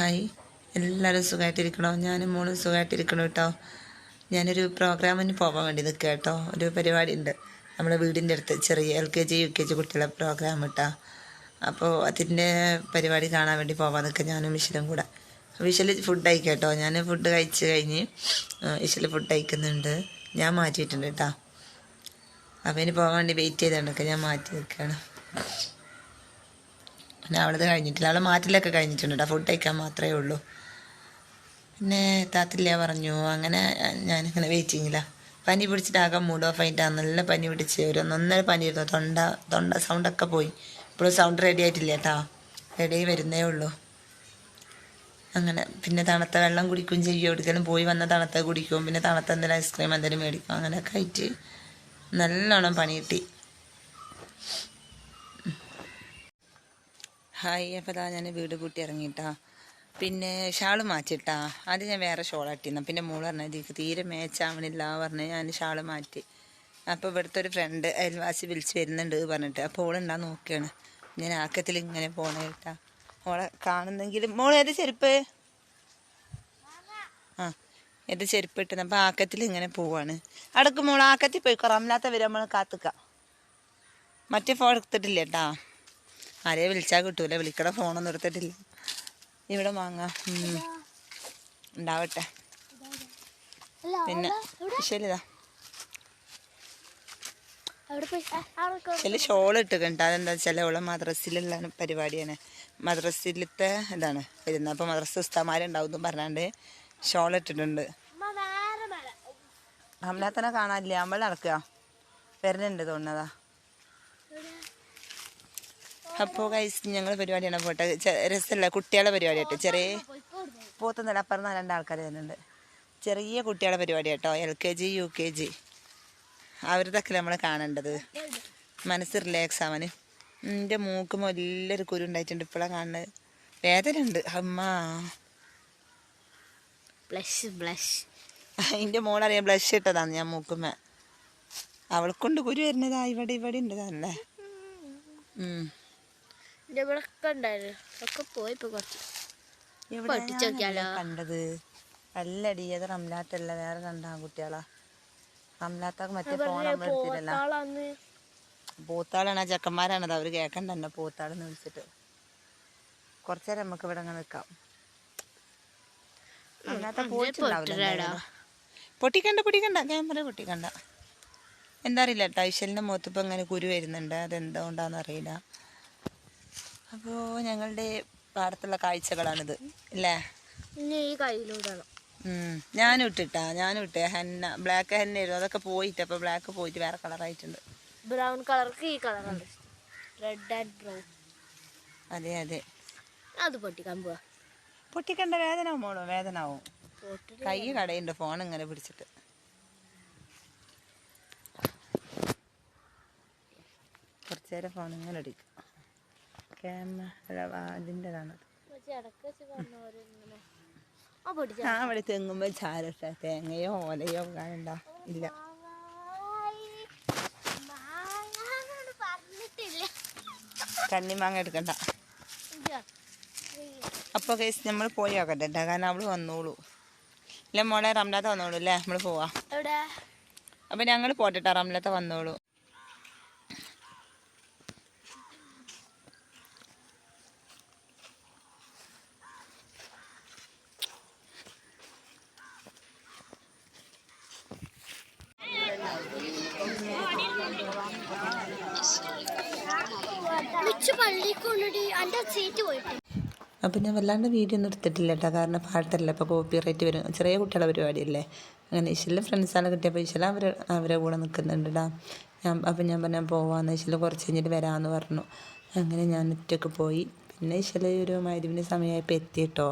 Hi. എല്ലാവരും സുഖമായിട്ടിരിക്കണോ ഞാനും മോളും സുഖമായിട്ടിരിക്കണോ കേട്ടോ ഞാനൊരു പ്രോഗ്രാമിന് പോകാൻ വേണ്ടി നിൽക്കുക കേട്ടോ ഒരു പരിപാടി ഉണ്ട് നമ്മുടെ വീടിന്റെ അടുത്ത് ചെറിയ L K G U K G കുട്ടികളെ പ്രോഗ്രാം കേട്ടോ അപ്പോൾ അതിന്റെ പരിപാടി കാണാൻ വേണ്ടി പോകാൻ നിൽക്കുക ഞാനും വിശലും കൂടെ. വിശൽ ഫുഡ് കഴിക്കാം കേട്ടോ ഞാൻ ഫുഡ് കഴിച്ച് കഴിഞ്ഞ് വിശൽ ഫുഡ് കഴിക്കുന്നുണ്ട്. ഞാൻ മാറ്റിയിട്ടുണ്ട് കേട്ടോ അപ്പോൾ ഇനി പോകാൻ വേണ്ടി വെയിറ്റ് ചെയ്തുകൊണ്ടൊക്കെ ഞാൻ മാറ്റി നിൽക്കുകയാണ് പിന്നെ അവളത് കഴിഞ്ഞിട്ടില്ല. അവളെ മാറ്റിലൊക്കെ കഴിഞ്ഞിട്ടുണ്ട് ഫുഡ് കഴിക്കാൻ മാത്രമേ ഉള്ളൂ. പിന്നെ താത്തില്ല പറഞ്ഞു അങ്ങനെ ഞാനിങ്ങനെ വെയിറ്റിങ്ങില്ല പനി പിടിച്ചിട്ടാകെ മൂഡ് ഓഫ് ആയിട്ടാണ് നല്ല പനി പിടിച്ച് ഒരു ഒന്നൊന്നര പനി ഇരുന്നു തൊണ്ട തൊണ്ട സൗണ്ടൊക്കെ പോയി. ഇപ്പോഴും സൗണ്ട് റെഡി ആയിട്ടില്ല കേട്ടോ റെഡി വരുന്നേ ഉള്ളൂ. അങ്ങനെ പിന്നെ തണുത്ത വെള്ളം കുടിക്കും ചെയ്യും. എവിടെക്കാലും പോയി വന്ന തണുത്ത കുടിക്കും. പിന്നെ തണുത്ത എന്തെങ്കിലും ഐസ്ക്രീം എന്തെങ്കിലും മേടിക്കും. അങ്ങനെയൊക്കെ ആയിട്ട് നല്ലോണം പണി കിട്ടി. ഹായ് അപ്പോൾ ഞാൻ വീട് കൂട്ടി ഇറങ്ങിയിട്ടാ പിന്നെ ഷാൾ മാറ്റിട്ടാ. ആദ്യം ഞാൻ വേറെ ഷോൾ ഇട്ടിരുന്നു പിന്നെ മോൾ പറഞ്ഞു ഇതിക്ക് തീരെ മേച്ചാവണില്ല പറഞ്ഞ് ഞാൻ ഷാൾ മാറ്റി. അപ്പോൾ ഇവിടുത്തെ ഒരു ഫ്രണ്ട് അയൽവാസി വിളിച്ച് വരുന്നുണ്ട് പറഞ്ഞിട്ട്. അപ്പോൾ ഓളുണ്ടാ നോക്കിയാണ് ഞാൻ ആക്കത്തിൽ ഇങ്ങനെ പോണേ കേട്ടാ. ഓളെ കാണുന്നെങ്കിലും മോൾ ഏത് ചെരുപ്പ്? ആ ഏത് ചെരുപ്പ് ഇട്ടുന്ന. അപ്പോൾ ആക്കത്തിൽ ഇങ്ങനെ പോവാണ്. അടക്ക് മോൾ ആക്കത്തിൽ പോയി റംലാത്ത വരെ നമ്മൾ കാത്തുക്കാം. മറ്റേ ഫോൺ എടുത്തിട്ടില്ല കേട്ടാ ആരെയെ വിളിച്ചാൽ കിട്ടൂല. വിളിക്കണ ഫോണൊന്നും എടുത്തിട്ടില്ല. ഇവിടെ മാങ്ങ. ഉണ്ടാവട്ടെ. പിന്നെ ശരിതാ ഇതിൽ ഷോൾ ഇട്ടുകണ്ട അതെന്താ വെച്ചാൽ അവളെ മദ്രസിലുള്ള പരിപാടിയാണ്. മദ്രസിലത്തെ ഇതാണ്. വരുന്നത് അപ്പോൾ മദ്രസ ഉസ്താമാരുണ്ടാവും പറഞ്ഞാണ്ട് ഷോൾ ഇട്ടിട്ടുണ്ട്. മല ഹംലാത്തനെ കാണാനില്ല. അമ്മ നടക്കുക വരുന്നുണ്ട് തോന്നുന്നതാ അപ്പോൾ കൈസ് ഞങ്ങൾ പരിപാടിയാണ്. പോട്ടെ രസമല്ല കുട്ടികളെ പരിപാടി കേട്ടോ ചെറിയ പോത്തുന്നില്ല അപ്പുറം രണ്ടാൾക്കാർ വരുന്നുണ്ട്. ചെറിയ കുട്ടികളുടെ പരിപാടി കേട്ടോ. L K G U K G. അവരുതൊക്കെ നമ്മൾ കാണേണ്ടത്. മനസ്സ് റിലാക്സ് ആവാൻ എന്റെ മൂക്ക് വലിയൊരു കുരു ഉണ്ടായിട്ടുണ്ട്. ഇപ്പോഴാണ് കാണുന്നത്. വേദന ഉണ്ട് അമ്മ. ബ്ലഷ് ബ്ലഷ് എന്റെ മോളറിയാം ബ്ലഷ് ഇട്ടതാണ് ഞാൻ മൂക്കുമ്മ. അവൾക്കൊണ്ട് കുരു വരുന്നതാ. ഇവിടെ ഇവിടെ ഉണ്ട് തന്നെ ഉം. എന്റെ ഇവിടെ ഒക്കെ ഉണ്ടായിരുന്നു. ഒക്കെ പോയി ഇപ്പൊ കുറച്ച്. പൊട്ടിച്ച് നോക്കിയാലോ? ഞാനത് കണ്ടത്? അല്ലടി അത് റംലാത്തല്ല. വേറെ രണ്ടാ കുട്ടികളാ റംലാത്താക്ക് മറ്റേ ഫോൺ നമ്മൾ എടുത്തില്ലല്ലോ പൂത്താളാണ് ആ ചെക്കന്മാരാണത്. അവർ കേൾക്കണ്ട തന്നെ പൂത്താളെന്ന് വിളിച്ചിട്ട്. കുറച്ചേരം നമുക്ക് ഇവിടെ അങ്ങനെ നിൽക്കാം പോയിട്ടുണ്ടാവില്ല പൊട്ടിക്കണ്ട പൊട്ടിക്കണ്ട. ക്യാമറ പൊട്ടിക്കണ്ട. എന്താ അറിയില്ല കേട്ടോ ഐശ്വലിന്റെ മുഖത്തിപ്പോൾ ഇങ്ങനെ കുരു വരുന്നുണ്ട്. അതെന്തുകൊണ്ടാന്ന് അറിയില്ല. അപ്പോൾ ഞങ്ങളുടെ പാടത്തുള്ള കാഴ്ചകളാണിത് അല്ലേ ഈ കയ്യിലൂടെയാണ്. ഞാനും ഇട്ടിട്ടാ ഞാനും ഇട്ടേ. ഹെന്ന ബ്ലാക്ക് ഹെന്ന ആയിരുന്നു അതൊക്കെ പോയിട്ട് അപ്പോൾ ബ്ലാക്ക് പോയിട്ട് വേറെ കളറായിട്ടുണ്ട്. ബ്രൗൺ കളർക്ക് ഈ കളറാണ്. റെഡ് ആൻഡ് ബ്രൗൺ അതെ അതെ. അത് പൊട്ടിക്കാൻ പോവാ. പൊട്ടിക്കണ്ട വേദന മോളോ? വേദന ആവും കൈ കടയുണ്ട് ഫോൺ ഇങ്ങനെ പിടിച്ചിട്ട്. കുറച്ചു നേരം ഫോൺ ഇങ്ങനെ അടിക്കും ക്യാമറ അതിന്റെതാണ് ആ അവിടെ തെങ്ങുമ്പോൾ ചാരട്ട. തേങ്ങയോ ഓലയോ കാണണ്ട ഇല്ല. കണ്ണിമാങ്ങ എടുക്കണ്ട. അപ്പോൾ കേസ് നമ്മൾ പോയി നോക്കട്ടെ ട്ടാ. കാരണം അവൾ വന്നോളൂ. ഇല്ല മോളെ റംലാത്ത വന്നോളൂ അല്ലേ നമ്മൾ പോവാ. അപ്പം ഞങ്ങൾ പോട്ടെട്ടാ റംലാത്ത വന്നോളൂ. മിച്ച് പള്ളിക്ക് കൊണ്ടിട്ട് എന്റെ സീറ്റ് പോയിട്ട്. അപ്പം ഞാൻ വല്ലാണ്ട് വീഡിയോ ഒന്നും എടുത്തിട്ടില്ല കേട്ടോ. കാരണം പാട്ടല്ല ഇപ്പോൾ കോപ്പി റൈറ്റ് വരും. ചെറിയ കുട്ടികളെ പരിപാടിയല്ലേ. അങ്ങനെ ഇശിലെ ഫ്രണ്ട്സാണ് കിട്ടിയപ്പോൾ ഇശില അവർ അവരെ കൂടെ നിൽക്കുന്നുണ്ട് ഞാൻ അപ്പം ഞാൻ പറഞ്ഞാൽ പോവാന്ന്. ഇശില കുറച്ച് കഴിഞ്ഞിട്ട് വരാമെന്ന് പറഞ്ഞു. അങ്ങനെ ഞാൻ ഒറ്റയ്ക്ക് പോയി. പിന്നെ ഇശില ഒരു മരുവിന് സമയമായപ്പോൾ എത്തി കേട്ടോ